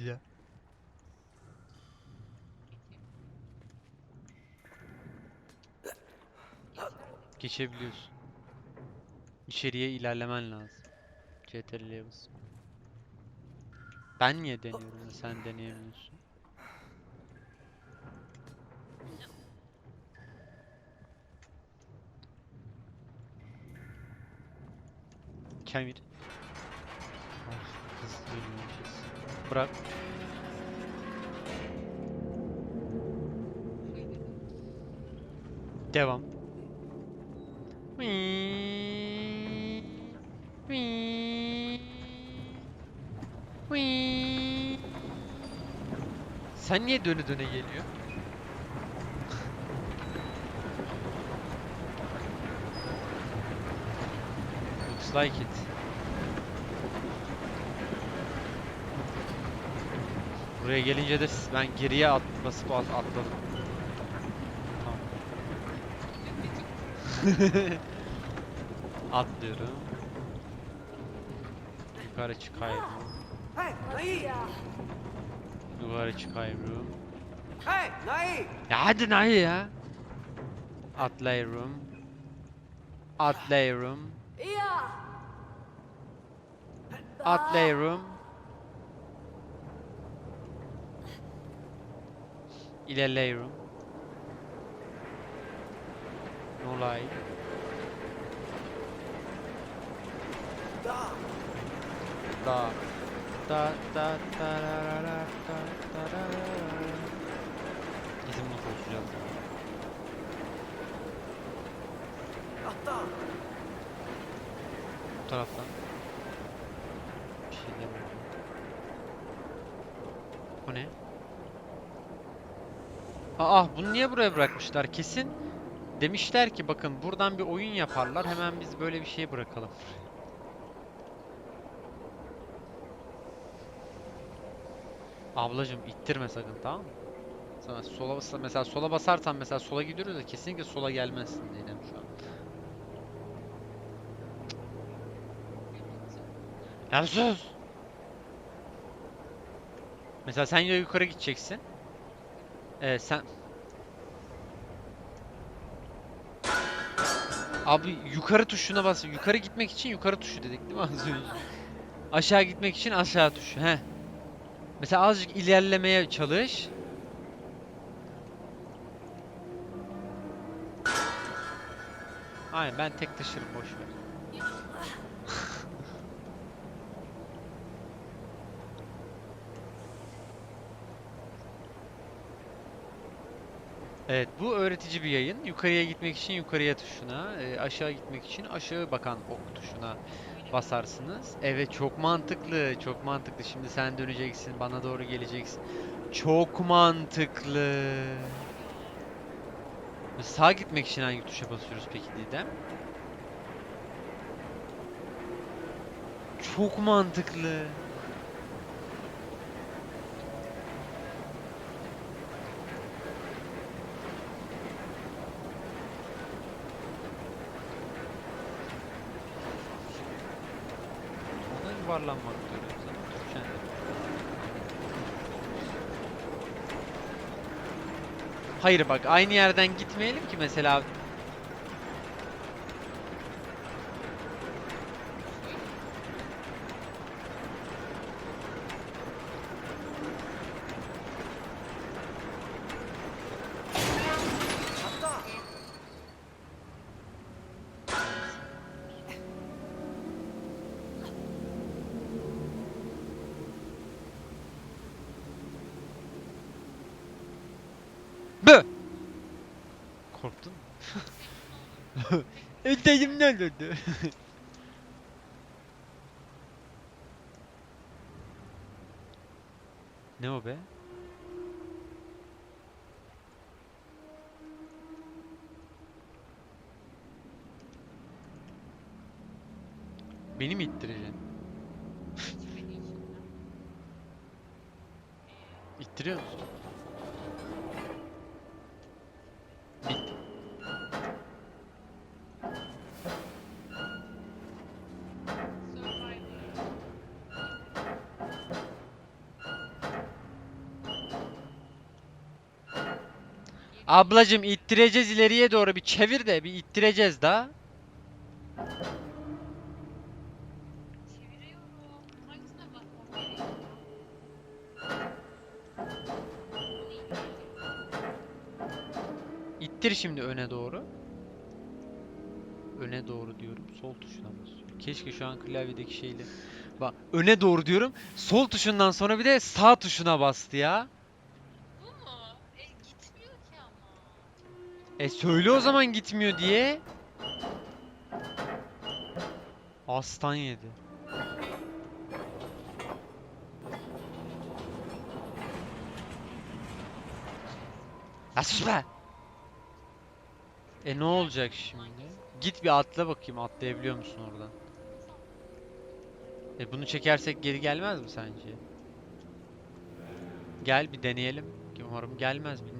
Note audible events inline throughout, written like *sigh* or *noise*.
geçeceğim. Geçebiliyorsun. İçeriye ilerlemen lazım. CTRL'ye bas. Ben niye deniyorum da sen deneyemiyorsun? Kemir. Ah. Bırak. Devam. Sen niye dönü döne geliyor? Looks like it. Buraya gelince de ben geriye at basıp at atladım. *laughs* Atlıyorum. Yukarı çıkayım. Yukarı çıkayım. Ya hadi Nahi ya. Atlayırım. Atlayırım. Atlayırım. İlerleyirim. Olay. Da Da. Da da da da da ra ra ra. Bizim bunu konuşacağız. Atta Bu taraftan. Bir. Bu ne? Aa bunu niye buraya bırakmışlar? Kesin demişler ki bakın buradan bir oyun yaparlar hemen biz böyle bir şey bırakalım. Ablacım ittirme sakın tamam mı? Sana sola bas mesela sola basarsan mesela sola gidiyoruz da kesinlikle sola gelmezsin Didem şu an. Ya sus! Mesela sen ya yukarı gideceksin. Ee, sen... Abi yukarı tuşuna bas. Yukarı gitmek için yukarı tuşu dedik değil mi az önce? *laughs* Aşağı gitmek için aşağı tuşu. He. Mesela azıcık ilerlemeye çalış. Aynen ben tek taşırım boş ver. Evet bu öğretici bir yayın. Yukarıya gitmek için yukarıya tuşuna, e, aşağı gitmek için aşağı bakan ok tuşuna basarsınız. Evet çok mantıklı, çok mantıklı. Şimdi sen döneceksin, bana doğru geleceksin. Çok mantıklı. Sağa gitmek için hangi tuşa basıyoruz peki Didem? Çok mantıklı. Ama Türkçen de. Hayır bak aynı yerden gitmeyelim ki mesela Bı! Korktun mu? *laughs* Öteyim ne oldu? ne o be? Beni mi ittireceksin? *laughs* İttiriyor musun? Ablacım ittireceğiz ileriye doğru bir çevir de bir ittireceğiz da. Çeviriyorum. Hangisine basmam gerekiyor? İttir şimdi öne doğru. Öne doğru diyorum. Sol tuşuna basıyorum. Keşke şu an klavyedeki şeyle. Bak öne doğru diyorum. Sol tuşundan sonra bir de sağ tuşuna bastı ya. Bu mu? E gitmiyor ki ama. E söyle o zaman gitmiyor diye. Aslan yedi. Ya sus be! E ne olacak şimdi? Git bir atla bakayım atlayabiliyor musun oradan? E bunu çekersek geri gelmez mi sence? Gel bir deneyelim. Umarım gelmez bilmiyorum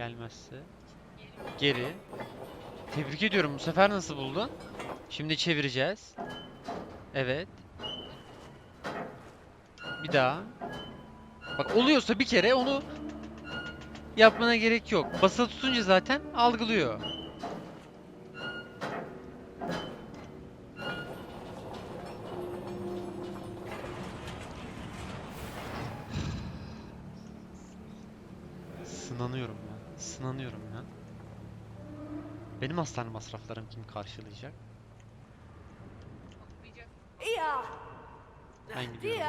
Gelmezse geri. Tebrik ediyorum. Bu sefer nasıl buldun? Şimdi çevireceğiz. Evet. Bir daha. Bak oluyorsa bir kere onu yapmana gerek yok. Basılı tutunca zaten algılıyor. Sınanıyorum ya. Benim hastane masraflarım kim karşılayacak? Ja. Ben gidiyorum.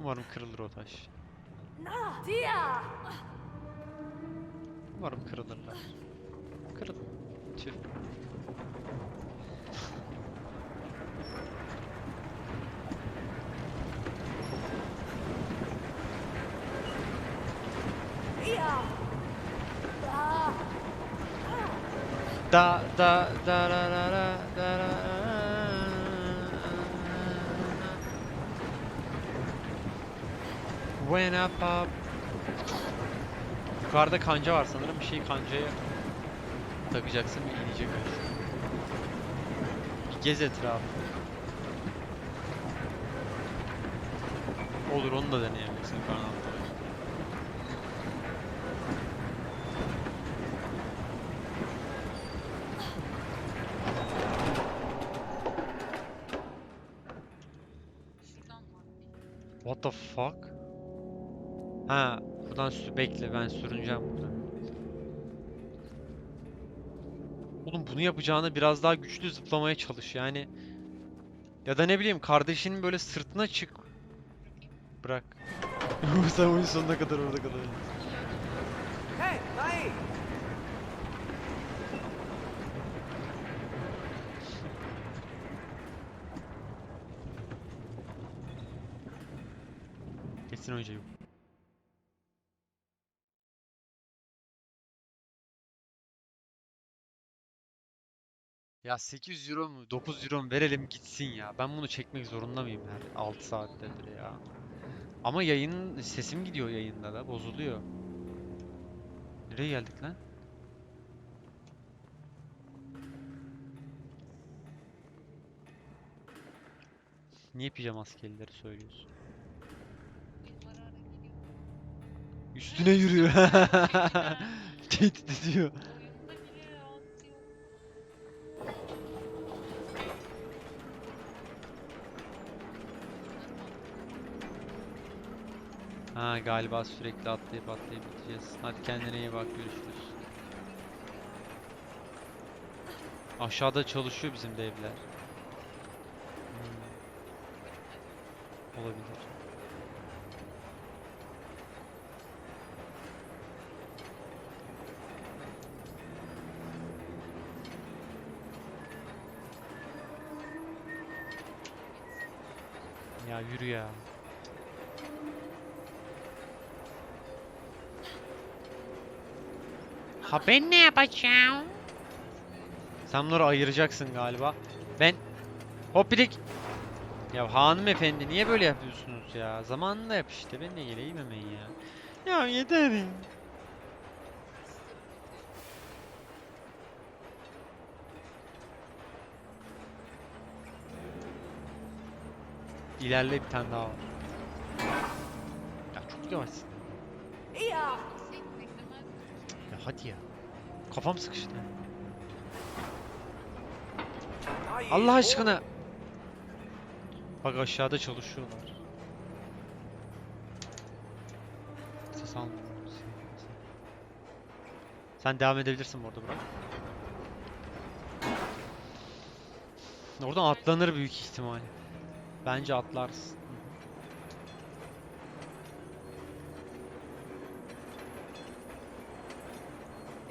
Umarım kırılır o taş. Dia! Umarım kırılırlar. Kırıl. Tüh. Ja! Da! Da da da ra ra ra da ra When up up Yukarıda kanca var sanırım bir şey kancaya takacaksın bir inecek. Bir gez etrafı. Olur onu da deneyebilirsin yukarıdan What the fuck? Ha, buradan sü bekle ben sürüneceğim buradan. Oğlum bunu yapacağına biraz daha güçlü zıplamaya çalış yani. Ya da ne bileyim kardeşinin böyle sırtına çık. Bırak. *laughs* Sen oyun sonuna kadar orada kadar. Hey, Nai! Önce yok. Ya 800 euro mu 9 euro mu verelim gitsin ya. Ben bunu çekmek zorunda mıyım her 6 saattedir ya. Ama yayının sesim gidiyor yayında da bozuluyor. Nereye geldik lan? Niye pijama askerileri söylüyorsun? Üstüne yürüyor. *laughs* Tehdit ediyor. Ha galiba sürekli atlayıp atlayıp gideceğiz. Hadi kendine iyi bak görüşürüz. Aşağıda çalışıyor bizim de evler. Hmm. Olabilir. Yürü ya. Ha ben ne yapacağım? Sen bunları ayıracaksın galiba. Ben Hoppidik. Ya hanımefendi niye böyle yapıyorsunuz ya? Zamanında yap işte. Ben de geleyim hemen ya. Ya yeter. İlerle bir tane daha var. Ya çok yavaşsın. Beklemezdik. Ya hadi ya. Kafam sıkıştı. Allah aşkına. Bak aşağıda çalışıyorlar. Ses almıyorum. Sen devam edebilirsin bu arada bırak. Oradan atlanır büyük ihtimal. Bence atlarsın.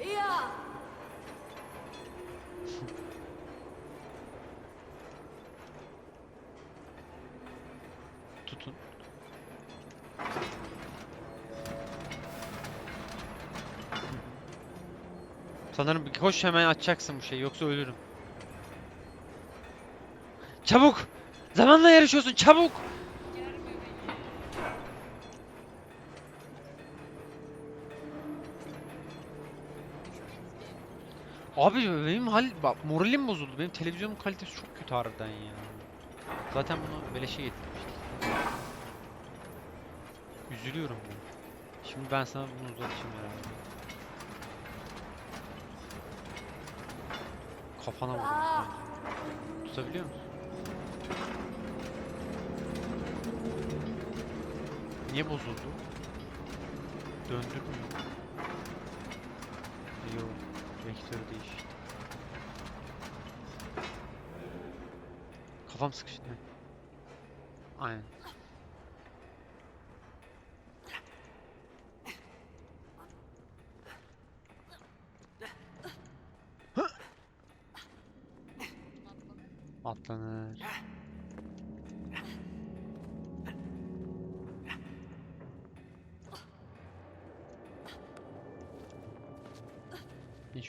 Yeah. *laughs* Tutun. Sanırım koş hemen açacaksın bu şeyi yoksa ölürüm. Çabuk! Zamanla yarışıyorsun çabuk! Abi benim hal bak moralim bozuldu. Benim televizyonun kalitesi çok kötü harbiden ya. Zaten bunu beleşe getirmiştik. Üzülüyorum ben. Şimdi ben sana bunu uzatayım herhalde. Kafana bence. Tutabiliyor musun? Niye bozuldu? Döndük mü? Yok. Vektörü değişti. Kafam sıkıştı. Aynen. Atlanır.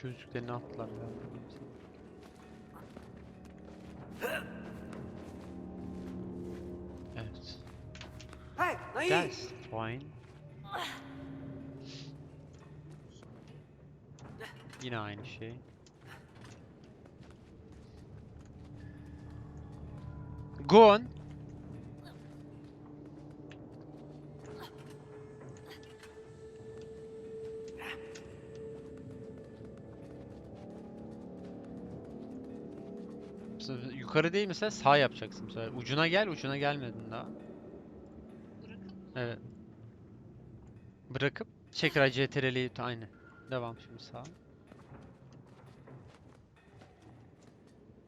Gözlüklerini attılar ya. Evet. Hey. That's fine. Yine aynı şey. Go on. Sefer Yukarı değil mesela sağ yapacaksın bu sefer. Ucuna gel, ucuna gelmedin daha. Bırakıp Evet. Bırakıp tekrar CTRL'yi aynı. Devam şimdi sağa.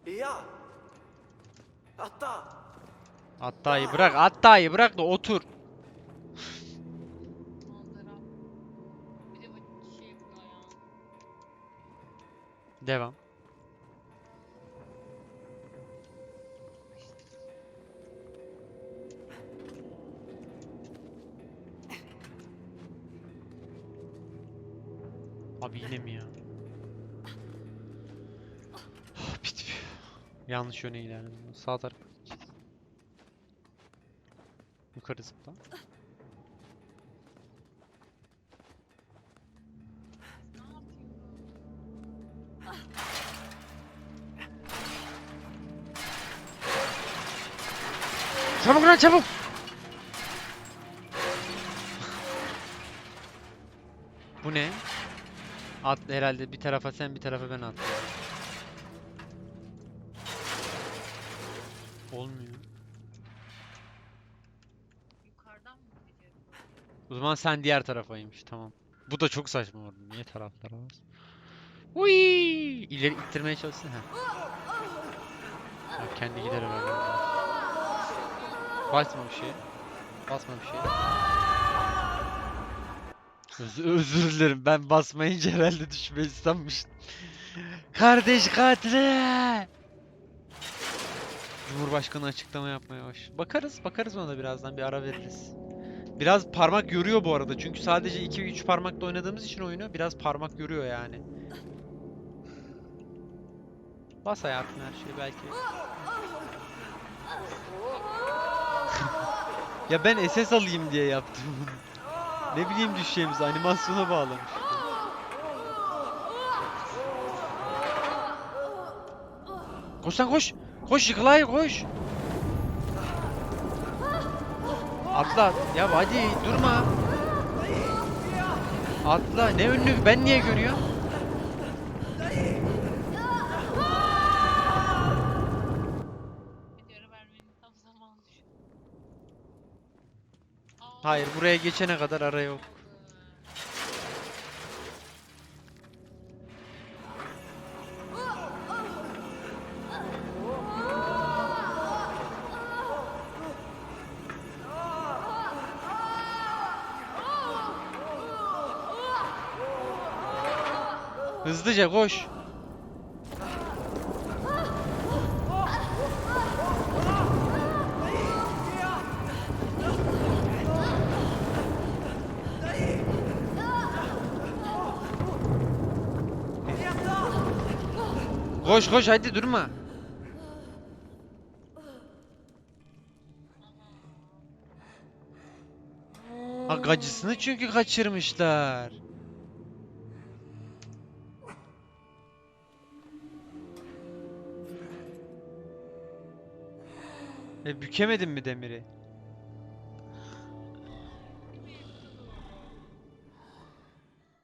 Ya. Hatta. Hatta'yı bırak, Hatta'yı bırak da otur. manzara. Bir de bu şey bu ya. Devam. Abi yine mi ya? Ah. Yanlış yöne ilerledim. Sağ gideceğiz. Yukarı zıpla. Çabuk lan çabuk! Bu ne? At herhalde bir tarafa sen bir tarafa ben atlıyorum. Olmuyor. Yukarıdan mı gideceğiz? O zaman sen diğer tarafaymış tamam. Bu da çok saçma oldu. Niye taraflara bas? Uy! İleri ittirmeye çalışsın ha. Kendi gider herhalde. Basma bir şey. Basma bir şey. Öz- özür dilerim ben basmayınca herhalde düşmeyi sanmıştım. Kardeş katili! Cumhurbaşkanı açıklama yapmaya baş. Bakarız, bakarız ona birazdan bir ara veririz. Biraz parmak yoruyor bu arada çünkü sadece 2-3 parmakla oynadığımız için oyunu biraz parmak yoruyor yani. Bas hayatım her şeyi belki. ya ben SS alayım diye yaptım bunu. Ne bileyim düşeceğimizi animasyona bağlamış. Koş lan koş. Koş yıkılay koş. Atla. Ya hadi durma. Atla. Ne önlü? Ben niye görüyorum? Hayır buraya geçene kadar ara yok. Hızlıca koş. Koş koş hadi durma. Ha gacısını çünkü kaçırmışlar. E bükemedim mi demiri?